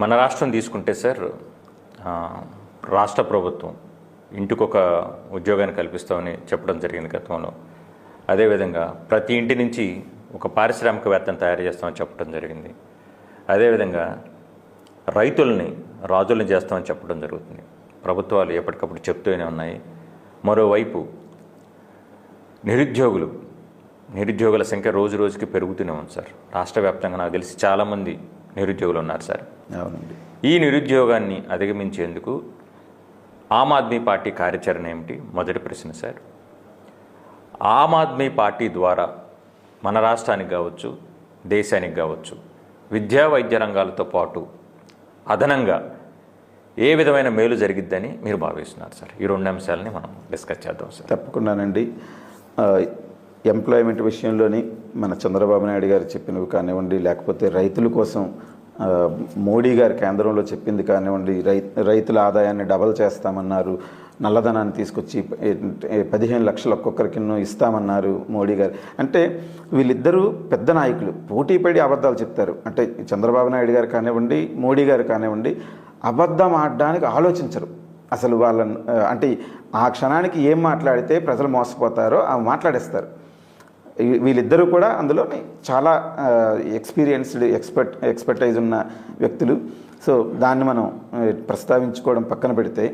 మన రాష్ట్రం తీసుకుంటే సార్ రాష్ట్ర ప్రభుత్వం ఇంటికొక ఉద్యోగాన్ని కల్పిస్తామని చెప్పడం జరిగింది గతంలో. అదేవిధంగా ప్రతి ఇంటి నుంచి ఒక పారిశ్రామికవేత్తను తయారు చేస్తామని చెప్పడం జరిగింది. అదేవిధంగా రైతుల్ని రాజుల్ని చేస్తామని చెప్పడం జరుగుతుంది. ప్రభుత్వాలు ఎప్పటికప్పుడు చెప్తూనే ఉన్నాయి. మరోవైపు నిరుద్యోగులు నిరుద్యోగుల సంఖ్య రోజు రోజుకి పెరుగుతూనే ఉంది సార్. రాష్ట్ర వ్యాప్తంగా నాకు తెలిసి చాలామంది నిరుద్యోగులు ఉన్నారు సార్. అవునండి. ఈ నిరుద్యోగాన్ని అధిగమించేందుకు ఆమ్ ఆద్మీ పార్టీ కార్యాచరణ ఏమిటి? మొదటి ప్రశ్న సార్. ఆమ్ ఆద్మీ పార్టీ ద్వారా మన రాష్ట్రానికి కావచ్చు దేశానికి కావచ్చు విద్యా వైద్య రంగాలతో పాటు అదనంగా ఏ విధమైన మేలు జరిగిద్దని మీరు భావిస్తున్నారు సార్? ఈ రెండు అంశాలని మనం డిస్కస్ చేద్దాం సార్. తప్పకుండానండి. ఎంప్లాయ్మెంట్ విషయంలోని మన చంద్రబాబు నాయుడు గారు చెప్పినవి కానివ్వండి లేకపోతే రైతుల కోసం మోడీ గారు కేంద్రంలో చెప్పింది కానివ్వండి రై రైతుల ఆదాయాన్ని డబల్ చేస్తామన్నారు నల్లధనాన్ని తీసుకొచ్చి పదిహేను లక్షలు ఒక్కొక్కరికి ఇస్తామన్నారు మోడీ గారు. అంటే వీళ్ళిద్దరూ పెద్ద నాయకులు పోటీపడి అబద్ధాలు చెప్తారు. అంటే చంద్రబాబు నాయుడు గారు కానివ్వండి మోడీ గారు కానివ్వండి అబద్ధం ఆడడానికి ఆలోచించరు. అసలు వాళ్ళ అంటే ఆ క్షణానికి ఏం మాట్లాడితే ప్రజలు మోసపోతారో అవి మాట్లాడేస్తారు. వీళ్ళిద్దరూ కూడా అందులోని చాలా ఎక్స్పీరియన్స్డ్ ఎక్స్పర్ట్ ఎక్స్పర్టైజ్ ఉన్న వ్యక్తులు. సో దాన్ని మనం ప్రస్తావించుకోవడం పక్కన పెడితే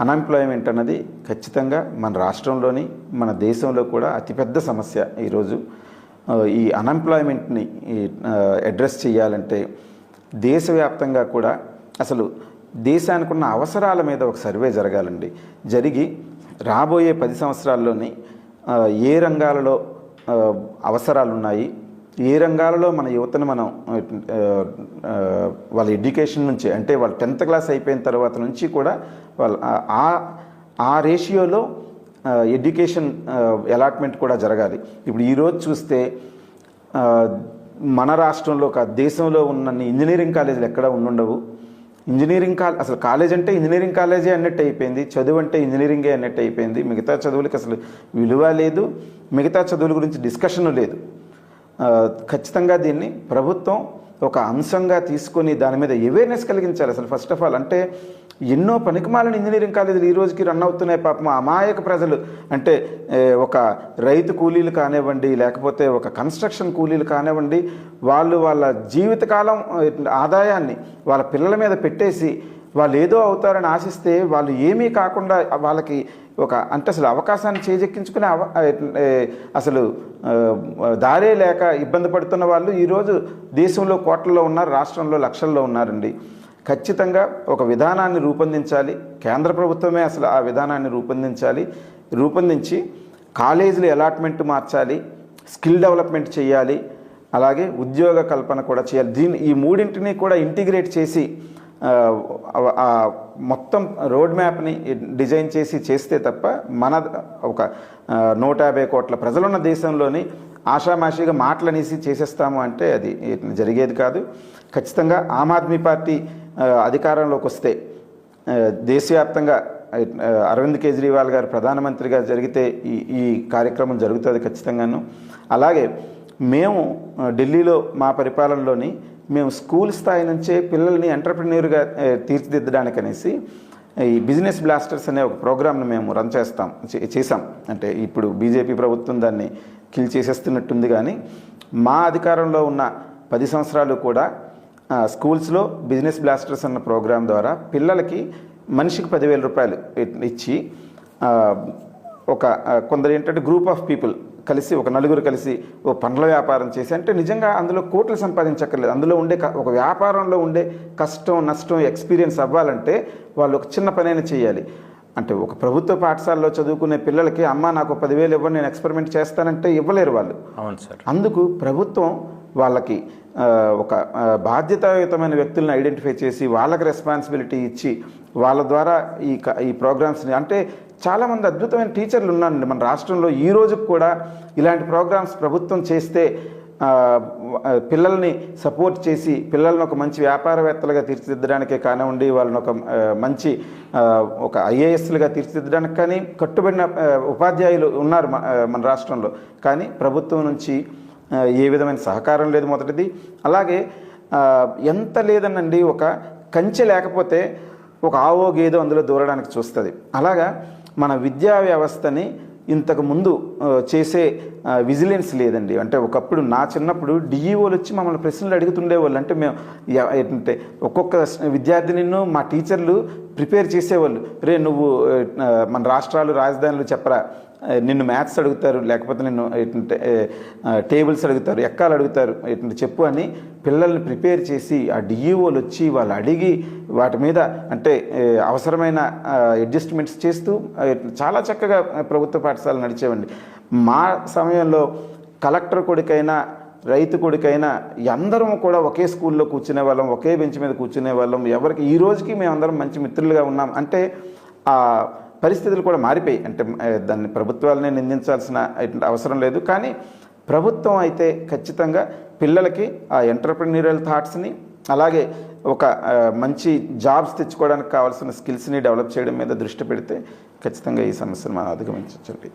అన్ఎంప్లాయ్మెంట్ అన్నది ఖచ్చితంగా మన రాష్ట్రంలోని మన దేశంలో కూడా అతిపెద్ద సమస్య ఈరోజు. ఈ అన్ఎంప్లాయ్మెంట్ని అడ్రస్ చేయాలంటే దేశవ్యాప్తంగా కూడా అసలు దేశానికి ఉన్న అవసరాల మీద ఒక సర్వే జరగాలండి. జరిగి రాబోయే పది సంవత్సరాల్లోని ఏ రంగాలలో అవసరాలు ఉన్నాయి ఏ రంగాలలో మన యువతను మనం వాళ్ళ ఎడ్యుకేషన్ నుంచి అంటే వాళ్ళు టెన్త్ క్లాస్ అయిపోయిన తర్వాత నుంచి కూడా వాళ్ళ ఆ- ఆ రేషియోలో ఎడ్యుకేషన్ అలాట్మెంట్ కూడా జరగాలి. ఇప్పుడు ఈరోజు చూస్తే మన రాష్ట్రంలో ఒక దేశంలో ఉన్న ఇంజనీరింగ్ కాలేజీలు ఎక్కడ ఉండుండవు. ఇంజనీరింగ్ కాలే అసలు కాలేజ్ అంటే ఇంజనీరింగ్ కాలేజే అన్నట్టు అయిపోయింది. చదువు అంటే ఇంజనీరింగే అన్నట్టు అయిపోయింది. మిగతా చదువులకి అసలు విలువ లేదు. మిగతా చదువుల గురించి డిస్కషన్ లేదు. ఖచ్చితంగా దీన్ని ప్రభుత్వం ఒక అంశంగా తీసుకొని దాని మీద అవేర్నెస్ కలిగించాలి అసలు ఫస్ట్ ఆఫ్ ఆల్ అంటే ఎన్నో పనికిమాలిన ఇంజనీరింగ్ కాలేజీలు ఈ రోజుకి రన్ అవుతున్నాయి పాపం. అమాయక ప్రజలు. అంటే ఒక రైతు కూలీలు కానివ్వండి లేకపోతే ఒక కన్స్ట్రక్షన్ కూలీలు కానివ్వండి వాళ్ళు వాళ్ళ జీవితకాలం ఆదాయాన్ని వాళ్ళ పిల్లల మీద పెట్టేసి వాళ్ళు ఏదో అవుతారని ఆశిస్తే వాళ్ళు ఏమీ కాకుండా వాళ్ళకి ఒక అంటే అసలు అవకాశాన్ని చేజెక్కించుకునే అవ అసలు దారే లేక ఇబ్బంది పడుతున్న వాళ్ళు ఈరోజు దేశంలో కోట్లలో ఉన్నారు రాష్ట్రంలో లక్షల్లో ఉన్నారండి. ఖచ్చితంగా ఒక విధానాన్ని రూపొందించాలి. కేంద్ర ప్రభుత్వమే అసలు ఆ విధానాన్ని రూపొందించాలి. రూపొందించి కాలేజీలు అలాట్మెంట్ మార్చాలి స్కిల్ డెవలప్మెంట్ చేయాలి అలాగే ఉద్యోగ కల్పన కూడా చేయాలి. దీని ఈ మూడింటిని కూడా ఇంటిగ్రేట్ చేసి మొత్తం రోడ్ మ్యాప్ని డిజైన్ చేసి చేస్తే తప్ప మన ఒక నూట యాభై కోట్ల ప్రజలున్న దేశంలోని ఆషామాషిగా మాటలనేసి చేసేస్తాము అంటే అది జరిగేది కాదు. ఖచ్చితంగా ఆమ్ ఆద్మీ పార్టీ అధికారంలోకి వస్తే దేశవ్యాప్తంగా అరవింద్ కేజ్రీవాల్ గారు ప్రధానమంత్రిగా జరిగితే ఈ ఈ కార్యక్రమం జరుగుతుంది ఖచ్చితంగాను. అలాగే మేము ఢిల్లీలో మా పరిపాలనలోని మేము స్కూల్ స్థాయి నుంచే పిల్లల్ని ఎంటర్ప్రిన్యూర్గా తీర్చిదిద్దడానికి అనేసి ఈ బిజినెస్ బ్లాస్టర్స్ అనే ఒక ప్రోగ్రామ్ను మేము రన్ చేస్తాం చే- చేసాం అంటే ఇప్పుడు బీజేపీ ప్రభుత్వం దాన్ని కిల్ చేసేస్తున్నట్టుంది కానీ మా అధికారంలో ఉన్న పది సంవత్సరాలు కూడా స్కూల్స్లో బిజినెస్ బ్లాస్టర్స్ అన్న ప్రోగ్రాం ద్వారా పిల్లలకి మనిషికి పదివేల రూపాయలు ఇచ్చి ఒక కొందరు ఏంటంటే గ్రూప్ ఆఫ్ పీపుల్ కలిసి ఒక నలుగురు కలిసి ఓ పండ్ల వ్యాపారం చేసి అంటే నిజంగా అందులో కోట్లు సంపాదించక్కర్లేదు. అందులో ఉండే ఒక వ్యాపారంలో ఉండే కష్టం నష్టం ఎక్స్పీరియన్స్ అవ్వాలంటే వాళ్ళు ఒక చిన్న పనైనా చేయాలి. అంటే ఒక ప్రభుత్వ పాఠశాలలో చదువుకునే పిల్లలకి అమ్మ నాకు పదివేలు ఇవ్వండి నేను ఎక్స్పెరిమెంట్ చేస్తానంటే ఇవ్వలేరు వాళ్ళు. అవును సార్. అందుకు ప్రభుత్వం వాళ్ళకి ఒక బాధ్యతాయుతమైన వ్యక్తులను ఐడెంటిఫై చేసి వాళ్ళకి రెస్పాన్సిబిలిటీ ఇచ్చి వాళ్ళ ద్వారా ఈ ఈ ప్రోగ్రామ్స్ని అంటే చాలామంది అద్భుతమైన టీచర్లు ఉన్నారండి. మన రాష్ట్రంలో ఈ రోజుకు కూడా ఇలాంటి ప్రోగ్రామ్స్ ప్రభుత్వం చేస్తే పిల్లల్ని సపోర్ట్ చేసి పిల్లల్ని ఒక మంచి వ్యాపారవేత్తలుగా తీర్చిదిద్దడానికే కానివ్వండి వాళ్ళని ఒక మంచి ఒక ఐఏఎస్లుగా తీర్చిదిద్దడానికి కానీ కట్టుబడిన ఉపాధ్యాయులు ఉన్నారు మన మన రాష్ట్రంలో. కానీ ప్రభుత్వం నుంచి ఏ విధమైన సహకారం లేదు మొదటిది. అలాగే ఎంత లేదనండి ఒక కంచె లేకపోతే ఒక ఆవో గేదో అందులో దూరడానికి చూస్తుంది. అలాగా మన విద్యా వ్యవస్థని ఇంతకు ముందు చేసే విజిలెన్స్ లేదండి. అంటే ఒకప్పుడు నా చిన్నప్పుడు డిఈఓలు వచ్చి మమ్మల్ని ప్రశ్నలు అడుగుతుండేవాళ్ళు. అంటే మేము అంటే ఏంటంటే ఒక్కొక్క విద్యార్థినిను మా టీచర్లు ప్రిపేర్ చేసేవాళ్ళు. రే నువ్వు మన రాష్ట్రాలు రాజధానులు చెప్పరా? నిన్ను మ్యాథ్స్ అడుగుతారు లేకపోతే నిన్ను ఏంటంటే టేబుల్స్ అడుగుతారు ఎక్కాలు అడుగుతారు ఏంటంటే చెప్పు అని పిల్లల్ని ప్రిపేర్ చేసి ఆ డిఈఓలు వచ్చి వాళ్ళు అడిగి వాటి మీద అంటే అవసరమైన అడ్జస్ట్మెంట్స్ చేస్తూ చాలా చక్కగా ప్రభుత్వ పాఠశాలలు నడిచేవండి. మా సమయంలో కలెక్టర్ కొడుకైనా రైతు కొడుకైనా అందరం కూడా ఒకే స్కూల్లో కూర్చునే వాళ్ళం ఒకే బెంచ్ మీద కూర్చునే వాళ్ళం. ఎవరికి ఈ రోజుకి మేమందరం మంచి మిత్రులుగా ఉన్నాం. అంటే ఆ పరిస్థితులు కూడా మారిపోయాయి అంటే దాన్ని ప్రభుత్వాలనే నిందించాల్సిన అవసరం లేదు. కానీ ప్రభుత్వం అయితే ఖచ్చితంగా పిల్లలకి ఆ ఎంటర్ప్రెన్యూరల్ థాట్స్ని అలాగే ఒక మంచి జాబ్స్ తెచ్చుకోవడానికి కావాల్సిన స్కిల్స్ని డెవలప్ చేయడం మీద దృష్టి పెడితే ఖచ్చితంగా ఈ సమస్యను మనం అధిగమించండి